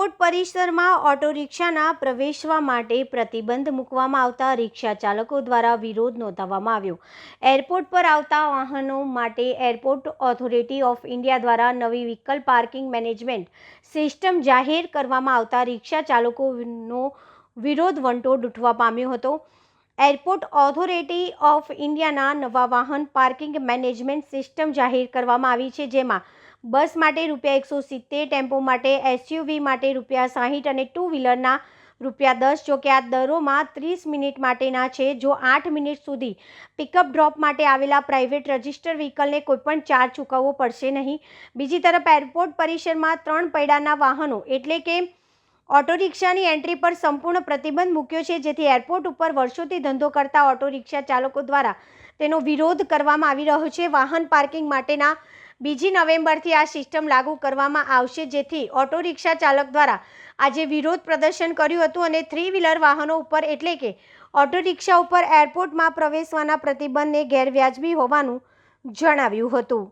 Airport પરિસરમાં auto રિક્ષાના પ્રવેશવા માટે પ્રતિબંધ મૂકવામાં આવતા રિક્ષા ચાલકો દ્વારા વિરોધ નોંધાવવામાં આવ્યો. એરપોર્ટ પર આવતા વાહનો માટે એરપોર્ટ ઓથોરિટી ઓફ ઇન્ડિયા દ્વારા નવી વ્હીકલ પાર્કિંગ મેનેજમેન્ટ સિસ્ટમ જાહેર કરવામાં આવતા રિક્ષા ચાલકોનો વિરોધ વંટોળ ઉઠવા પામ્યો હતો. એરપોર્ટ ઓથોરિટી ઓફ ઇન્ડિયાના નવા વાહન પાર્કિંગ મેનેજમેન્ટ સિસ્ટમ જાહેર કરવામાં આવી છે, જેમાં બસ માટે રૂપિયા એકસો સિત્તેર, ટેમ્પો માટે એસયુવી માટે રૂપિયા સાહીઠ અને ટુ વ્હીલરના રૂપિયા દસ, જો કે આ દરોમાં ત્રીસ મિનિટ માટેના છે, જો આઠ મિનિટ સુધી પિકઅપ ડ્રોપ માટે આવેલા પ્રાઇવેટ રજિસ્ટર વ્હીકલને કોઈપણ ચાર્જ ચૂકવવો પડશે નહીં. બીજી તરફ એરપોર્ટ પરિસરમાં ત્રણ પૈડાના વાહનો, એટલે કે ઓટો રિક્ષાની એન્ટ્રી પર સંપૂર્ણ પ્રતિબંધ મૂક્યો છે, જેથી એરપોર્ટ ઉપર વર્ષોથી ધંધો કરતા ઓટો રિક્ષા ચાલકો દ્વારા તેનો વિરોધ કરવામાં આવી રહ્યો છે. વાહન પાર્કિંગ માટેના બીજી નવેમ્બરથી આ સિસ્ટમ લાગુ કરવામાં આવશે, જેથી ઓટો રિક્ષા ચાલક દ્વારા આજે વિરોધ પ્રદર્શન કર્યું હતું અને થ્રી વ્હીલર વાહનો ઉપર એટલે કે ઓટો રિક્ષા ઉપર એરપોર્ટમાં પ્રવેશવાના પ્રતિબંધને ગેરવ્યાજબી હોવાનું જણાવ્યું હતું.